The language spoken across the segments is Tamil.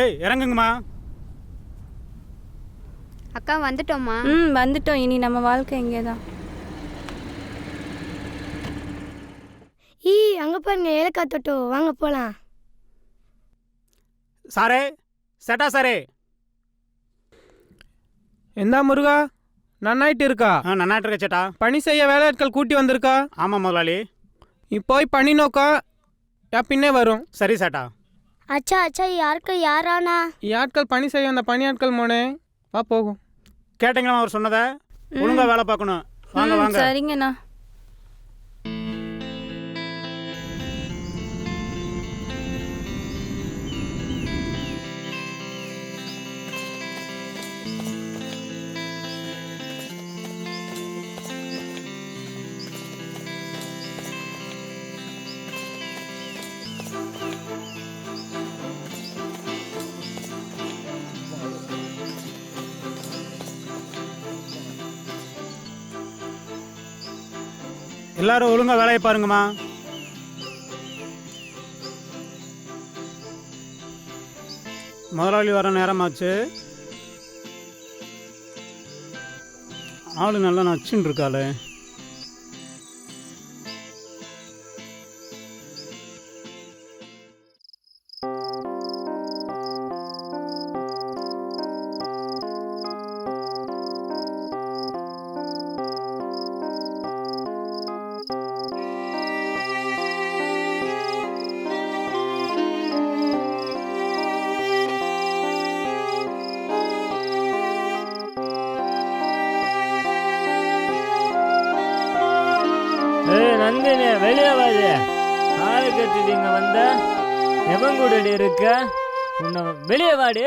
ஏய் இறங்குங்கம்மா. அக்கா வந்துட்டோம்மா. ம் வந்துட்டோம். இனி நம்ம வாழ்க்கை இங்கே தான் ஈ அங்க பாருங்க ஏலக்காய் தொட்டோ வாங்க போலாம். சாரே செட்டா சாரே. எந்தா முருகா. நன்னாயிட்டு இருக்கா? ஆ நன்னாட்டு இருக்க சேட்டா. பணி செய்ய வேலையாட்கள் கூட்டி வந்திருக்கா? ஆமாம் முதலாளி. நீ போய் பணி நோக்கா. யா பின்னே வரும். சரி சேட்டா. அச்சா அச்சா யாருக்கு யாரானா? ஆட்கள் பணி செய்ய அந்த பணியாட்கள் மோனே வா போகும். கேட்டீங்களா அவர் சொன்னதை? ஒழுங்கா வேலை பார்க்கணும். வாங்க வாங்க. சரிங்கண்ணா. எல்லாரும் ஒழுங்கா வேலையை பாருங்கம்மா. முதலாளி வர நேரமாச்சு. ஆளு நல்லா நச்சுன்னு இருக்காளே. ஏய் நந்தினி வெளியே வாது ஆளு கட்டிட்டு இங்க வந்த எவன் கூடடி இருக்க? உன்னை வெளியே வாடி.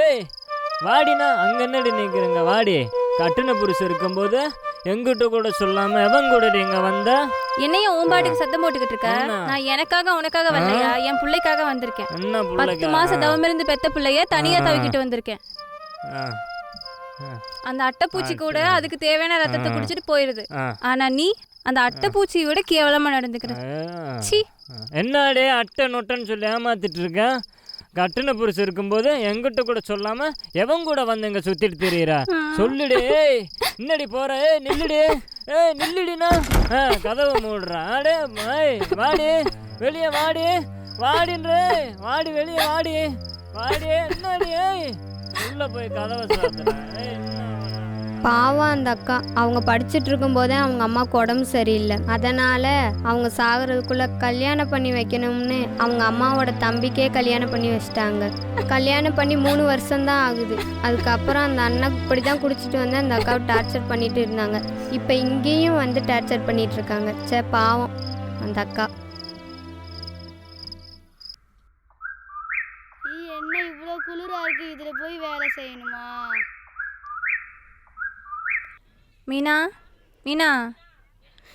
வாடினா அங்க என்னடி நிக்கிறங்க? வாடி. கட்டுன புருஷன் இருக்கும்போது எங்கிட்ட கூட சொல்லாம எவன் கூடடி இங்க வந்த? என்னையும் ஊம்பாட்டுக்கு சத்தம் போட்டுக்கிட்டு இருக்க? நான் எனக்காக உனக்காக வரலையா என் பிள்ளைக்காக வந்திருக்கேன். பத்து மாசம் தவமிருந்து பெத்த பிள்ளைய தனியா. தவிக்கிட்டு வந்திருக்கேன். அந்த அட்டைப்பூச்சி கூட. அதுக்கு தேவையான ரத்தத்தை. குடிச்சிட்டு போயிருது. ஆனா நீ அந்த அட்டைப்பூச்சியை விட கேவலமா நடந்துக்கிற ஆ. சி. என்னடே அட்டை நொட்டைன்னு சொல்லி ஏமாத்திட்டு இருக்கேன் கட்டுன புருஷன் இருக்கும்போது எங்கிட்ட கூட சொல்லாம எவன் கூட வந்து இங்க சுத்திட்டு தெரியறா? சொல்லுடி ஏய் என்னடி போற? ஏய் நில்லுடி. ஏய் நில்லுடினா. கதவை மூடுறா. அடே ஏய் வாடி. வெளியே வாடி. வாடின்ற. வாடி வெளியே வாடி. வாடி. என்னடி உள்ள போய் கதவை சாத்துறா. ஏய் என்ன? பண்ண? பாவம் அந்த அக்கா. அவங்க படிச்சுட்டு இருக்கும்போதே அவங்க அம்மாவுக்கு உடம்பு சரியில்லை. அதனால் அவங்க சாகிறதுக்குள்ள கல்யாணம் பண்ணி வைக்கணும்னு அவங்க அம்மாவோட தம்பிக்கே கல்யாணம் பண்ணி வச்சிட்டாங்க. கல்யாணம் பண்ணி மூணு வருஷம்தான் ஆகுது. அதுக்கப்புறம் அந்த அண்ணன் இப்படி தான் குடிச்சிட்டு வந்து அந்த அக்காவை டார்ச்சர் பண்ணிட்டு இருந்தாங்க. இப்போ இங்கேயும் வந்து டார்ச்சர் பண்ணிட்டு இருக்காங்க. சே பாவம் அந்த அக்கா. என்ன இவ்வளோ குளிராக இருக்கு? இதில் போய் வேலை செய்யணுமா? மீனா மீனா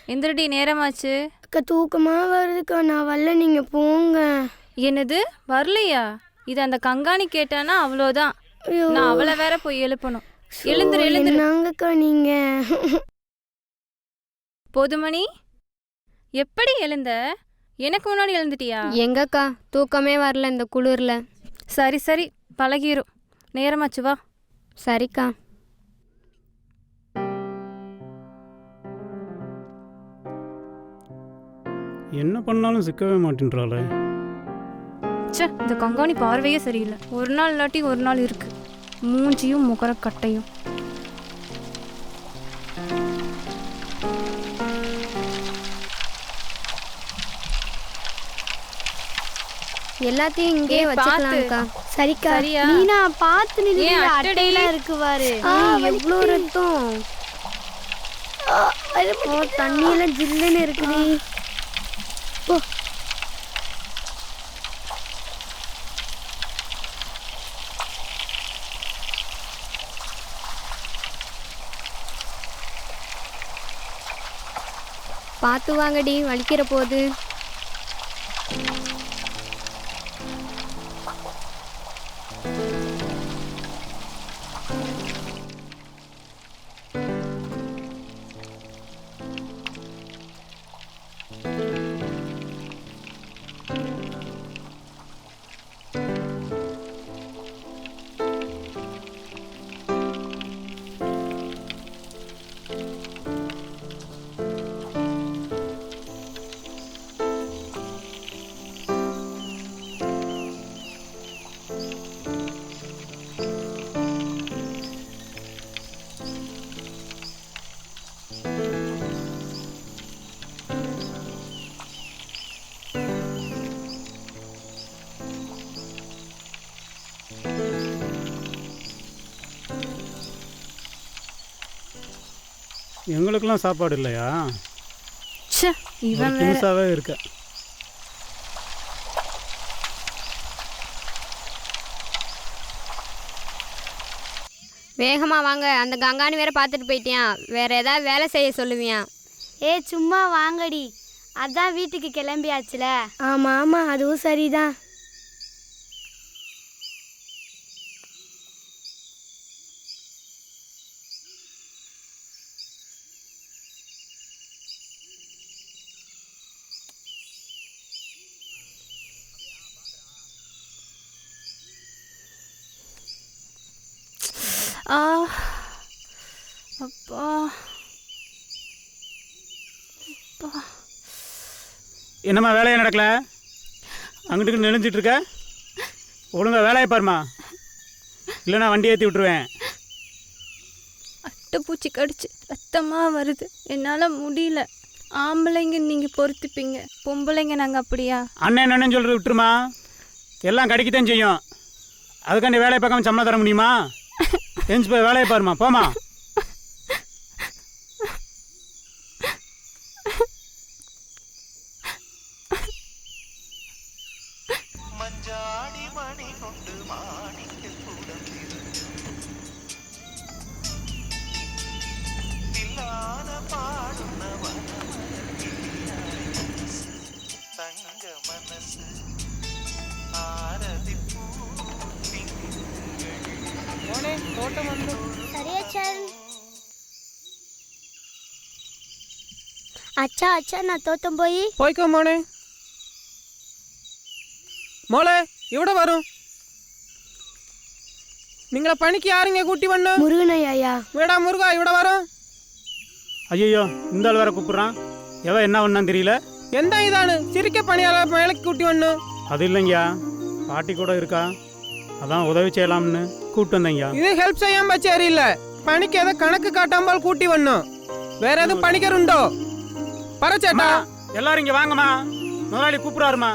எந்திரடி நேரமாச்சு. அக்கா தூக்கமா வருதுக்கா. நான் வரல நீங்க போங்க. என்னது? வரலையா? இது அந்த கங்காணி கேட்டானா அவ்வளோதான். ஐயோ. நான் அவளை வேற போய் எழுப்பணும். எழுந்துரு எழுந்துரு. என்னங்கக்கா நீங்க? போதுமணி எப்படி எழுந்த? எனக்கு முன்னாடி எழுந்துட்டியா? எங்கக்கா? தூக்கமே வரல இந்த குளிரில். சரி சரி பழகிரும். நேரமாச்சு வா. சரிக்கா. என்ன பண்ணாலும் சிக்கவே மாட்டேன்றாளே. ச்சே இந்த கங்காணி பார்வையே சரியில்லை. ஒரு நாள் இல்லாட்டி ஒரு நாள் இருக்கு. மூஞ்சியும் முகர கட்டையும் எல்லாத்தையும் இங்கேயே. வச்சுக்கலாம்க்கா. சரிக்கா. சரியா? நீனா பார்த்து நில்லு. ஏன் அட்டடி? அட்டையெல்லாம் இருக்கு பாரு ஏய், எவ்வளோ ரத்தம்? ஓ தண்ணியெல்லாம் ஜில்லுன்னு இருக்குடி. பார்த்து வாங்கடி வலிக்கிற போது. எங்களுக்கெல்லாம் சாப்பாடு இல்லையா? இவன் திமுசாவே இருக்க. வேகமா வாங்க. அந்த கங்காணி வேற பார்த்துட்டு போயிட்டியான் வேற ஏதாவது வேலை செய்ய சொல்லுவியான் ஏ சும்மா வாங்கடி. அதான் வீட்டுக்கு கிளம்பியாச்சுல. ஆமாம் ஆமாம் அதுவும் சரிதான். ஆ அப்பா. என்னம்மா வேலையே நடக்கல? அங்கிட்டு நெளிஞ்சிட்டு இருக்க ஒழுங்கா வேலையை பாருமா இல்லைன்னா வண்டி ஏற்றி விட்டுருவேன். அட்டைப்பூச்சி கடிச்சு ரத்தமாக வருது. என்னால் முடியல. ஆம்பளைங்க நீங்கள் பொறுத்துப்பீங்க. பொம்பளைங்க நாங்கள் அப்படியா? அண்ணன் அண்ணன் சொல்கிறது விட்டுருமா. எல்லாம் கிடைக்கத்தான் செய்யும். அதுக்காண்டி வேலையை பார்க்காம சம்பளம் தர முடியுமா? எஞ்சி போய் வேலையை பாருமா போமா மஞ்சாடி மணி கொண்டு மாட தோட்டம் வந்து அச்சா அச்சா நான் தோட்டம் போய் போய்க்கோ மோனே மோளே ഇവിടെ വരും നിങ്ങളെ പണിക്ക് ആരെങ്കിലും കൂട്ടി വന്നു முருகனை ஐயா വീടാ മുരുക ഇവിടെ വരും ஐயோ இந்த ஆள் வேற கூப்பிட்றான் எவன் என்ன பண்ணான்னு தெரியல എന്താ ഇതാണ് ചിരിക്ക പണിയാളെ മേളക്ക് കൂട്ടി വന്നു அது இல்லைங்கய்யா பாட்டி கூட இருக்கா அதான் உதவி செய்யலாம்னு கூப்பிட்டு வந்தீங்க இது ஹெல்ப் செய்யாம சரியில்ல பணிக்கு ஏதோ கணக்கு காட்டாமல் கூட்டி வரணும் வேற எதுவும் பணிக்கர் உண்டோ? பரச்சேட்டா எல்லாரும் இங்க வாங்கம்மா. முதலாளி கூப்பிடுறாருமா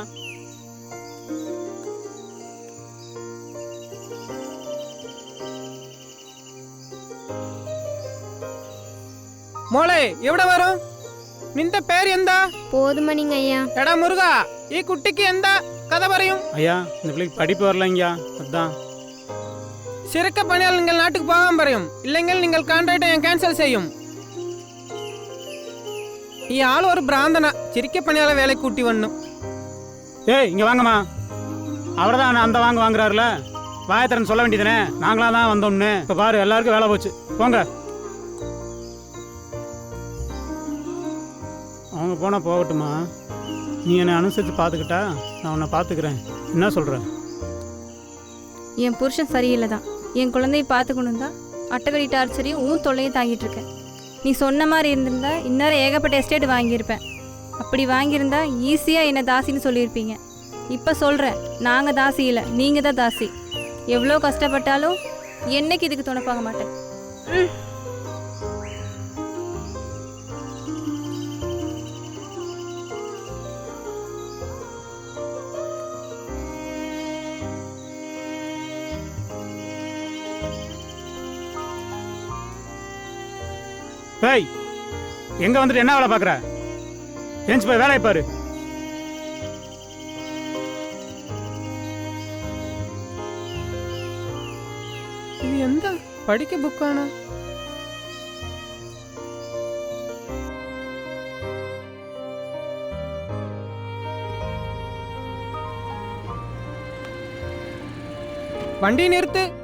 மோளே எவ்வளோ வரும்? நின்ற பேர் எந்த? போதுமணிங்க ஐயா. எடா முருகா ஈ குட்டிக்கு எந்த? கதை வரையும் ஐயா இந்த பிள்ளைக்கு படிப்பு வரலைங்கயா அதான். சிறக்க பணியால் நீங்கள் நாட்டுக்கு போகாம வரையும் இல்லைங்கள் நீங்கள் கான்ட்ராக்டை என் கேன்சல் செய்யும்? நீ ஆள் ஒரு பிராந்தனா சிரிக்க பணியால வேலை கூட்டி வரணும் ஏய் இங்கே வாங்கம்மா அவர் தான் அந்த வாங்க வாங்குறாருல வாயத்திறன் சொல்ல வேண்டியதுனே நாங்களா தான் வந்தோம்னு இப்போ பாரு எல்லாருக்கும் வேலை போச்சு போங்க அவங்க போனால் போகட்டுமா நீ என்னை அனுசரித்து பார்த்துக்கிட்டா நான் உன்னை பார்த்துக்கிறேன். என்ன சொல்கிறேன் என் புருஷன் சரியில்லை தான் என் குழந்தையை பார்த்துக்கணும் தான் அட்டவரி டார்ச்சரையும் ஊன் தொல்லையும் தாங்கிட்டு இருக்கேன். நீ சொன்ன மாதிரி இருந்திருந்தா இந்நேரம் ஏகப்பட்ட எஸ்டேட் வாங்கியிருப்பேன். அப்படி வாங்கியிருந்தா ஈஸியாக என்னை தாசின்னு சொல்லியிருப்பீங்க. இப்போ சொல்கிறேன் நாங்கள் தாசி இல்லை நீங்கள் தான் தாசி. எவ்வளோ கஷ்டப்பட்டாலும் என்னைக்கு இதுக்கு துணைப்பாக மாட்டேன். ம். ஏய் எங்க வந்துட்டு என்ன வேலை பார்க்குற? ஏஞ்சி போய் வேலையை பாரு. இது எந்த படிக்க புக்கானா? வண்டி நிறுத்து.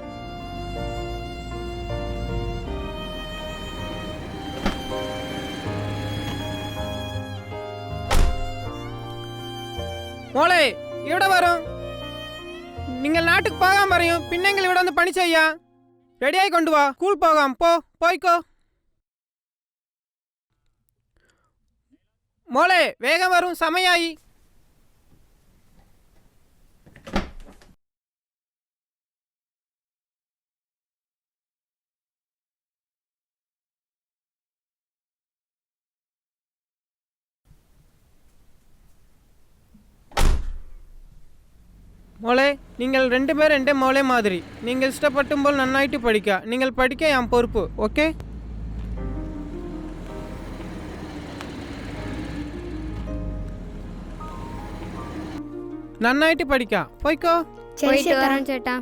நீங்கள் நாட்டுக்கு போகாம வரையும் பின்னங்களை விட வந்து பணி செய்யா ரெடியாகி கொண்டு வா. கூழ் போகாம். போ. போய்க்கோ. மோளே வேகம் வரும். சமையாயி. മോളെ നിങ്ങൾ രണ്ടുപേരും എൻ്റെ മോളെ മാതിരി നിങ്ങൾ ഇഷ്ടപ്പെട്ടുമ്പോൾ നന്നായിട്ട് പഠിക്കുക നിങ്ങൾ പഠിക്കുക ഞാൻ പൊറുപ്പ് ഓക്കെ നന്നായിട്ട് പഠിക്കാം പോയിക്കോ പോയിട്ട് വരാം ചേട്ടാ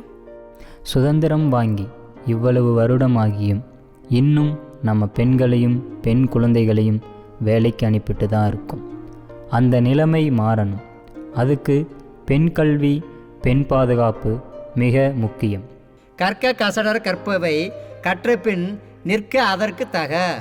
சுதந்திரம் வாங்கி இவ்வளவு வருடமாகியும் இன்னும் நம்ம பெண்களையும் பெண் குழந்தைகளையும் வேலைக்கு அனுப்பிட்டு தான் இருக்கும் அந்த நிலைமை மாறணும் அதுக்கு பெண் கல்வி பெண் பாதுகாப்பு மிக முக்கியம். கற்க கசடர் கற்பவை கற்றபின் நிற்க அதற்கு தக.